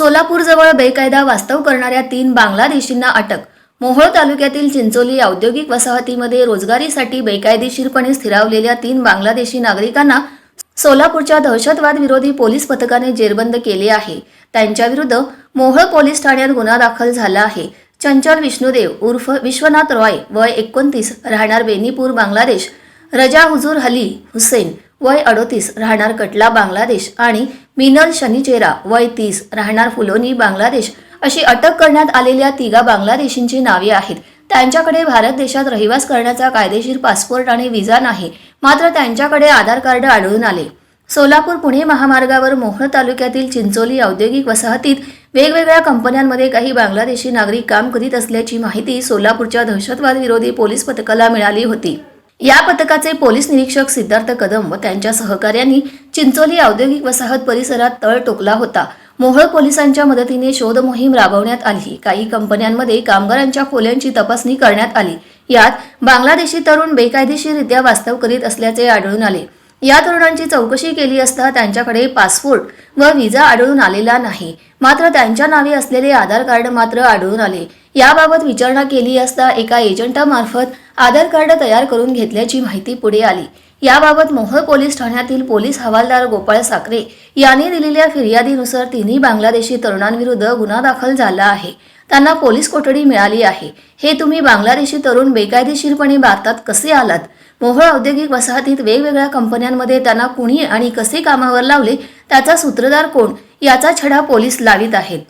सोलापूरजवळ बेकायदा वास्तव करणाऱ्या तीन बांगलादेशींना अटक. मोहोळ तालुक्यातील चिंचोली औद्योगिक वसाहतीमध्ये रोजगारीसाठी बेकायदेशीरपणे स्थिरावलेल्या तीन बांगलादेशी नागरिकांना सोलापूरच्या दहशतवाद विरोधी पोलीस पथकाने जेरबंद केले आहे. त्यांच्याविरुद्ध मोहोळ पोलीस ठाण्यात गुन्हा दाखल झाला आहे. चंचल विष्णुदेव उर्फ विश्वनाथ रॉय वय एकोणतीस राहणार बेनीपूर बांगलादेश. रजा हुजूर हली हुसेन वय अडोतीस राहणार कटला बांगलादेश आणि मिनल शनिचेरा वय तीस राहणार फुलोनी बांगलादेश. अशी अटक करण्यात आलेल्या तिघा बांगलादेशींची नावे आहेत. त्यांच्याकडे भारत देशात रहिवास करण्याचा कायदेशीर पासपोर्ट आणि विजा नाही मात्र त्यांच्याकडे आधार कार्ड आढळून आले. सोलापूर पुणे महामार्गावर मोहळ तालुक्यातील चिंचोली औद्योगिक वसाहतीत वेगवेगळ्या कंपन्यांमध्ये काही बांगलादेशी नागरिक काम करीत असल्याची माहिती सोलापूरच्या दहशतवाद विरोधी पोलीस पथकाला मिळाली होती. या पथकाचे पोलीस निरीक्षक सिद्धार्थ कदम व त्यांच्या सहकार्यांनी चिंचोली औद्योगिक वसाहत परिसरात तळ टोकला होता. मोहोळ पोलिसांच्या मदतीने शोध मोहीम राबवण्यात आली. काही कंपन्यांमध्ये कामगारांच्या खोल्यांची तपासणी करण्यात आली. यात बांगलादेशी तरुण बेकायदेशीररित्या वास्तव करीत असल्याचे आढळून आले. या तरुणांची चौकशी केली असता त्यांच्याकडे पासपोर्ट व विजा आढळून आलेला नाही. मात्र त्यांच्या नावे असलेले आधार कार्ड मात्र आढळून आले. याबाबत विचारणा केली असता एका एजंटामार्फत आधार कार्ड तयार करून घेतल्याची माहिती पुढे आली. याबाबत मोहोळ पोलीस ठाण्यातील पोलीस हवालदार गोपाळ साखरे यांनी दिलेल्या फिर्यादीनुसार तिन्ही बांगलादेशी तरुणांविरुद्ध गुन्हा दाखल झाला आहे. त्यांना पोलीस कोठडी मिळाली आहे. हे तुम्ही बांगलादेशी तरुण बेकायदेशीरपणे भारतात कसे आलात? मोहोळ औद्योगिक वसाहतीत वेगवेगळ्या कंपन्यांमध्ये त्यांना कुणी आणि कसे कामावर लावले? त्याचा सूत्रधार कोण? याचा छडा पोलीस लावित आहेत.